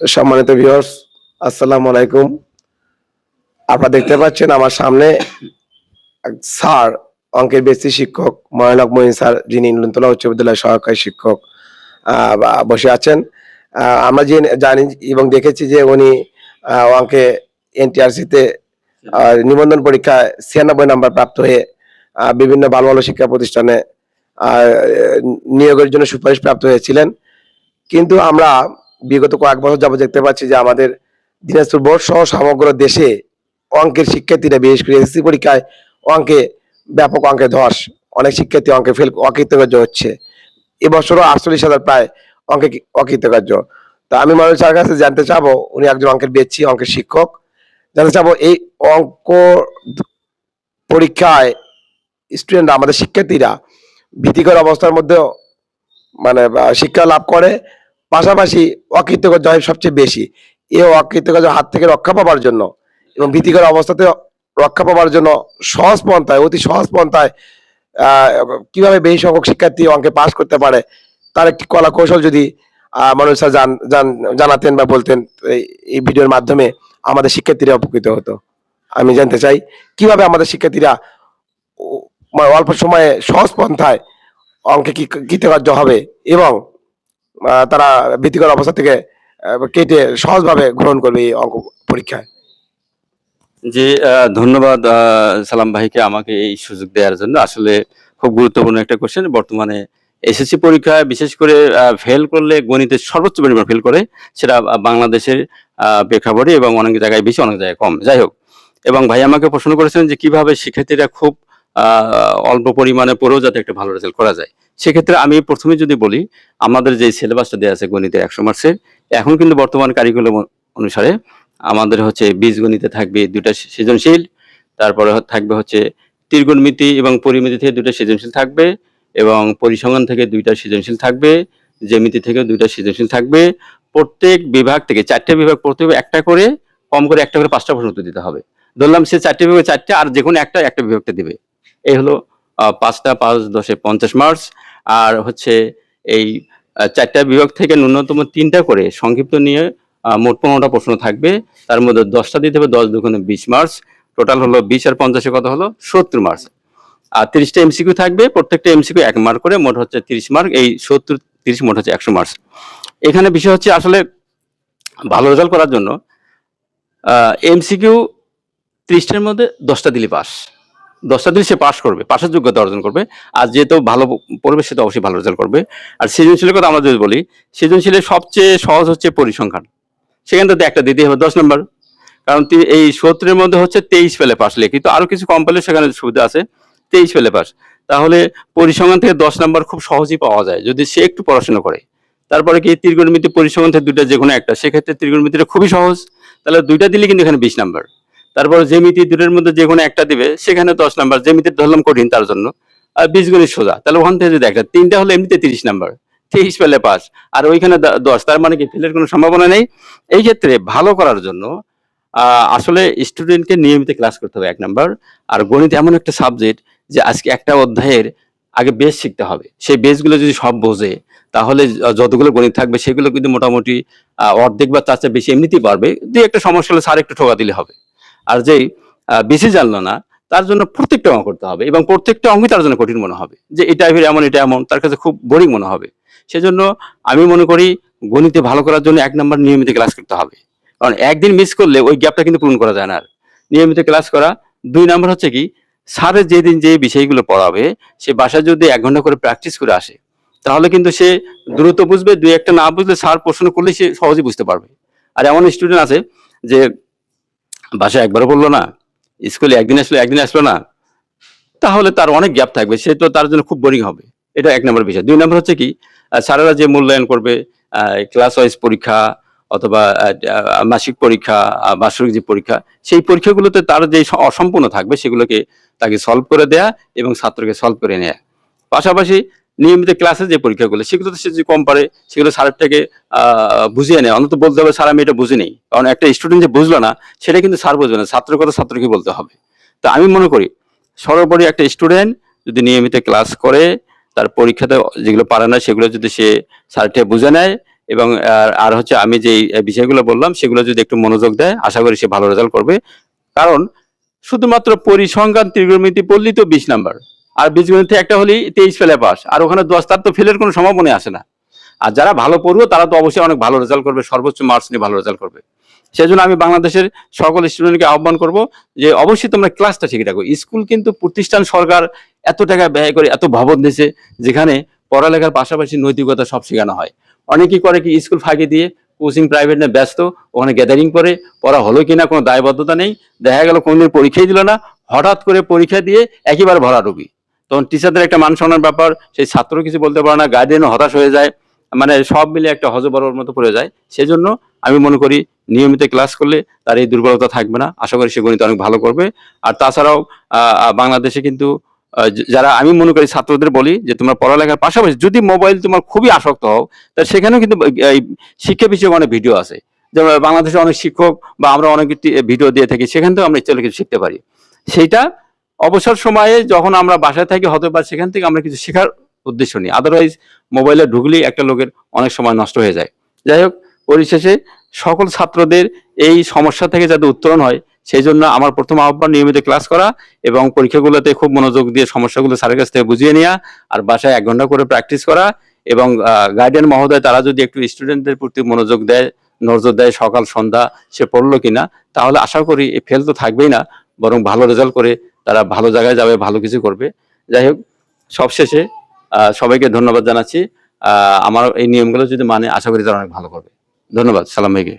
সম্মানিত ভিউয়ার্স আসসালামু আলাইকুম। আপনারা দেখতে পাচ্ছেন আমার সামনে স্যার, অঙ্কের বেসি শিক্ষক, ময়নক মহিন স্যার, যিনি নুনতলা উচ্চ বিদ্যালয়ের সহকারী শিক্ষক বসে আছেন। আমরা যে জানি এবং দেখেছি যে উনি অঙ্কে এনটিআরসিতে নিবন্ধন পরীক্ষায় ছিয়ানব্বই নাম্বার প্রাপ্ত হয়ে বিভিন্ন ভালো ভালো শিক্ষা প্রতিষ্ঠানে নিয়োগের জন্য সুপারিশ প্রাপ্ত হয়েছিলেন। কিন্তু আমরা বিগত কয়েক বছর যাবত দেখতে পাচ্ছি যে আমাদের দিনাজপুর বোর্ড সহ সমগ্র দেশে অঙ্কের শিক্ষার্থীরা, বিশেষ করে এসএসসি পরীক্ষায় অঙ্কে, ব্যাপক অঙ্কে ধস, অনেক শিক্ষার্থী অঙ্কে ফেল অকৃতকার্য হচ্ছে। এবছরও আটচল্লিশ হাজার প্রায় অঙ্কে অকৃতকার্য তা আমি মানুষ স্যার কাছে জানতে চাবো, উনি একজন অঙ্কের বেচছি অঙ্কের শিক্ষক। জানতে চাবো, এই অঙ্ক পরীক্ষায় স্টুডেন্ট আমাদের শিক্ষার্থীরা ভীতিকর অবস্থার মধ্যেও মানে শিক্ষা লাভ করে। পাশাপাশি অকৃতকার্য হয় সবচেয়ে বেশি। এই অকৃতকার্য হাত থেকে রক্ষা পাওয়ার জন্য এবং ভীতিকর অবস্থাতে রক্ষা পাওয়ার জন্য সহজ পন্থায়, অতি সহজ পন্থায় কীভাবে বেশি সংখ্যক শিক্ষার্থী অঙ্কে পাশ করতে পারে, তার একটি কলা কৌশল যদি মানুষ জান- জান- জানাতেন বা বলতেন, এই- ভিডিওর মাধ্যমে আমাদের শিক্ষার্থীরা উপকৃত হতো। আমি জানতে চাই, কীভাবে আমাদের শিক্ষার্থীরা মানে অল্প সময়ে সহজ পন্থায় অঙ্কে কৃতকার্য হবে এবং তারা ভীতিকর অবস্থা থেকে কেটে সহজভাবে গ্রহণ করবে এই অঙ্ক পরীক্ষায়। জি ধন্যবাদ সালাম ভাইকে আমাকে এই সুযোগ দেওয়ার জন্য। আসলে খুব গুরুত্বপূর্ণ একটা কোশ্চেন বর্তমানে এসএসসি পরীক্ষায় বিশেষ করে ফেল করলে গণিতে সর্বোচ্চ পরিমাণ ফেল করে, সেটা বাংলাদেশের প্রেক্ষাপটে এবং অনেক জায়গায় বেশি, অনেক জায়গায় কম। যাই হোক, এবং ভাই আমাকে প্রশ্ন করেছেন যে কীভাবে শিক্ষার্থীরা খুব অল্প পরিমাণে পড়েও যাতে একটা ভালো রেজাল্ট করা যায়। সেক্ষেত্রে আমি প্রথমে যদি বলি, আমাদের যে সিলেবাসটা দেওয়া আছে গণিতে একশো মার্কসের এখন কিন্তু বর্তমান কারিকুলাম অনুসারে আমাদের হচ্ছে বীজগণিতে থাকবে দুটা সৃজনশীল, তারপরে থাকবে হচ্ছে ত্রিগুণমিতি এবং পরিমিতি থেকে দুটা সৃজনশীল থাকবে এবং পরিসংখ্যান থেকে দুইটা সৃজনশীল থাকবে, জ্যামিতি থেকে দুইটা সৃজনশীল থাকবে। প্রত্যেক বিভাগ থেকে চারটে বিভাগ পড়তে হবে একটা করে, কম করে একটা করে পাঁচটা প্রশ্ন উত্তর দিতে হবে। ধরলাম সে চারটে বিভাগে চারটে, আর যে কোনো একটা একটা বিভাগটা দিবে। এই হলো পাঁচটা পাঁচ দশে পঞ্চাশ মার্কস আর হচ্ছে এই চারটা বিভাগ থেকে ন্যূনতম তিনটা করে সংক্ষিপ্ত নিয়ে মোট পনেরোটা প্রশ্ন থাকবে। তার মধ্যে দশটা দিতে হবে দশ দুগুণে বিশ মার্কস টোটাল হলো বিশ আর পঞ্চাশে কত হলো? সত্তর মার্কস আর তিরিশটা এমসিকিউ থাকবে। প্রত্যেকটা এমসিকিউ এক মার্ক করে মোট হচ্ছে তিরিশ মার্ক। এই সত্তর, তিরিশ মোট হচ্ছে একশো মার্কস এখানে বিষয় হচ্ছে আসলে ভালো রেজাল্ট করার জন্য এমসিকিউ ত্রিশটার মধ্যে দশটা দিলে পাস। দশটা দিন সে পাশ করবে, পাশের যোগ্যতা অর্জন করবে। আর যেহেতু ভালো পড়বে, সে তো অবশ্যই ভালো রেজাল্ট করবে। আর সৃজনশীলের কথা আমরা যদি বলি, সৃজনশীলের সবচেয়ে সহজ হচ্ছে পরিসংখ্যান। সেখান থেকে একটা দিতে হবে, দশ নম্বর। কারণ এই সত্তরের মধ্যে হচ্ছে তেইশ পেলে পাস কিন্তু আরও কিছু কম পেলে সেখানে সুবিধা আছে, তেইশ পেলে পাস তাহলে পরিসংখ্যান থেকে দশ নম্বর খুব সহজেই পাওয়া যায়, যদি সে একটু পড়াশোনা করে। তারপরে কি ত্রিগুণমিতি পরিসংখ্যান থেকে দুইটা যে কোনো একটা, সেক্ষেত্রে ত্রিগুণমিতিটা খুবই সহজ। তাহলে দুইটা দিলে কিন্তু এখানে বিশ নাম্বার। তারপর জেমিতি দুটোর মধ্যে যে কোনো একটা দিবে, সেখানে দশ নাম্বার জেমিতে ধরলাম কঠিন তার জন্য। আর বীজগণিত সোজা, তাহলে ওখান থেকে যদি একটা, তিনটা হলে এমনিতে তিরিশ নাম্বার, তেইশ পেলে পাস আর ওইখানে দশ, তার মানে কি ফেলের কোনো সম্ভাবনা নেই। এই ক্ষেত্রে ভালো করার জন্য আসলে স্টুডেন্টকে নিয়মিত ক্লাস করতে হবে এক নাম্বার। আর গণিত এমন একটা সাবজেক্ট যে আজকে একটা অধ্যায়ের আগে বেস শিখতে হবে। সেই বেসগুলো যদি সব বোঝে, তাহলে যতগুলো গণিত থাকবে, সেগুলো কিন্তু মোটামুটি অর্ধেক বা তার চেয়ে বেশি এমনিতেই পারবে। দুই একটা সমস্যা হলে স্যার একটু ঠোকা দিলে হবে। আর যেই বেশি জানলো না, তার জন্য প্রত্যেকটা অঙ্ক করতে হবে এবং প্রত্যেকটা অঙ্কই তার জন্য কঠিন মনে হবে। যে এই টাইপের এমন, এটা এমন, তার কাছে খুব বোরিং মনে হবে। সেজন্য আমি মনে করি গণিতে ভালো করার জন্য এক নম্বর নিয়মিত ক্লাস করতে হবে। কারণ একদিন মিস করলে ওই গ্যাপটা কিন্তু পূরণ করা যায় না আর। নিয়মিত ক্লাস করা, দুই নাম্বার হচ্ছে কি স্যারের যেদিন যে বিষয়গুলো পড়াবে, সে বাসায় যদি এক ঘণ্টা করে প্র্যাকটিস করে আসে, তাহলে কিন্তু সে দ্রুত বুঝবে, দুই একটা না বুঝলে স্যার প্রশ্ন করলে সে সহজেই বুঝতে পারবে। আর এমন স্টুডেন্ট আছে যে বাসায় একবারও বলল না, স্কুলে একদিন আসলো একদিন আসলো না, তাহলে তার অনেক গ্যাপ থাকবে, সে তো তার জন্য খুব বোরিং হবে। এটা এক নম্বর বিষয়। দুই নম্বর হচ্ছে কি স্যারেরা যে মূল্যায়ন করবে ক্লাস ওয়াইজ পরীক্ষা অথবা মাসিক পরীক্ষা বার্ষিক যে পরীক্ষা, সেই পরীক্ষাগুলোতে তার যে অসম্পূর্ণ থাকবে, সেগুলোকে তাকে সলভ করে দেয়া এবং ছাত্রকে সলভ করে নেয়া। পাশাপাশি নিয়মিত ক্লাসে যে পরীক্ষাগুলো সেগুলোতে সে যে কম পারে, সেগুলো স্যারের থেকে বুঝিয়ে নেয়। অন্তত বলতে হবে, স্যার, আমি এটা বুঝি নেই কারণ একটা স্টুডেন্ট যে বুঝলো না, সেটা কিন্তু স্যার বুঝবে না। ছাত্রের কথা ছাত্রকে বলতে হবে। তো আমি মনে করি, সর্বোপরি একটা স্টুডেন্ট যদি নিয়মিত ক্লাস করে, তার পরীক্ষাতে যেগুলো পারে না, সেগুলো যদি সে স্যারকে বুঝে নেয় এবং, আর- হচ্ছে আমি যে বিষয়গুলো বললাম, সেগুলো যদি একটু মনোযোগ দেয়, আশা করি সে ভালো রেজাল্ট করবে। কারণ, শুধুমাত্র পরিসংখ্যান ত্রিকোণমিতি পড়লেই তো বিশ নাম্বার আর বীজগণিতে একটা হলেই তেইশ ফেলে পাস। আর ওখানে দশ, তার তো ফেলের কোনো সম্ভাবনা আসে না। আর যারা ভালো পড়বে তারা তো অবশ্যই অনেক ভালো রেজাল্ট করবে, সর্বোচ্চ মার্কস নিয়ে ভালো রেজাল্ট করবে। সেজন্য আমি বাংলাদেশের সকল স্টুডেন্টকে আহ্বান করব যে, অবশ্যই তোমরা ক্লাসটা ঠিক রাখো স্কুল কিন্তু প্রতিষ্ঠান সরকার এত টাকা ব্যয় করে, এত ভবন দিয়েছে, যেখানে পড়ালেখার পাশাপাশি নৈতিকতা সব শেখানো হয়। অনেকেই করে কি স্কুল ফাঁকি দিয়ে কোচিং প্রাইভেট নিয়ে ব্যস্ত, ওখানে গ্যাদারিং করে, পড়া হলো কিনা কোনো দায়বদ্ধতা নেই। দেখা গেল কোনদিন পরীক্ষাই দিল না, হঠাৎ করে পরীক্ষা দিয়ে একেবারে ভরাডুবি তখন টিচারদের একটা মান সম্মানের ব্যাপার, সেই ছাত্র কিছু বলতে পারে না গার্ডিয়ানও হতাশ হয়ে যায় মানে সব মিলে একটা হজবরর মতো পড়ে যায়। সেজন্য আমি মনে করি নিয়মিত ক্লাস করলে তার এই দুর্বলতা থাকবে না। আশা করি সে গণিত অনেক ভালো করবে। আর তাছাড়াও বাংলাদেশে কিন্তু যারা আমি মনে করি ছাত্রদের বলি যে, তোমরা পড়ালেখার পাশাপাশি যদি মোবাইল তোমার খুবই আসক্ত হও, তা সেখানেও কিন্তু শিক্ষা বিষয়ক অনেক ভিডিও আছে। যেমন বাংলাদেশে অনেক শিক্ষক বা আমরা অনেক ভিডিও দিয়ে থাকি, সেখান থেকেও আমরা চলে কিছু শিখতে পারি। সেইটা অবসর সময়ে যখন আমরা বাসায় থাকি হতে পারে সেখান থেকে আমরা কিছু শেখার উদ্দেশ্য নিই। আদারওয়াইজ মোবাইলে ঢুকলেই একটা লোকের অনেক সময় নষ্ট হয়ে যায়। যাই হোক, পরিশেষে সকল ছাত্রদের এই সমস্যা থেকে যাতে উত্তরণ হয়, সেই জন্য আমার প্রথম আহ্বান, নিয়মিত ক্লাস করা এবং পরীক্ষাগুলোতে খুব মনোযোগ দিয়ে সমস্যাগুলো স্যারের কাছ থেকে বুঝিয়ে নেওয়া আর বাসায় এক ঘণ্টা করে প্র্যাকটিস করা এবং গার্ডিয়ান মহোদয় তারা যদি একটু স্টুডেন্টদের প্রতি মনোযোগ দেয়, নজর দেয় সকাল, সন্ধ্যা সে পড়ল কিনা, তাহলে আশা করি এই ফেল তো থাকবেই না, বরং ভালো রেজাল্ট করে তারা ভালো জায়গায় যাবে, ভালো কিছু করবে। যাই হোক, সবশেষে সবাইকে ধন্যবাদ জানাচ্ছি। আমার এই নিয়মগুলো যদি মানে আশা করি তারা অনেক ভালো করবে। ধন্যবাদ, সালাম ভাইকে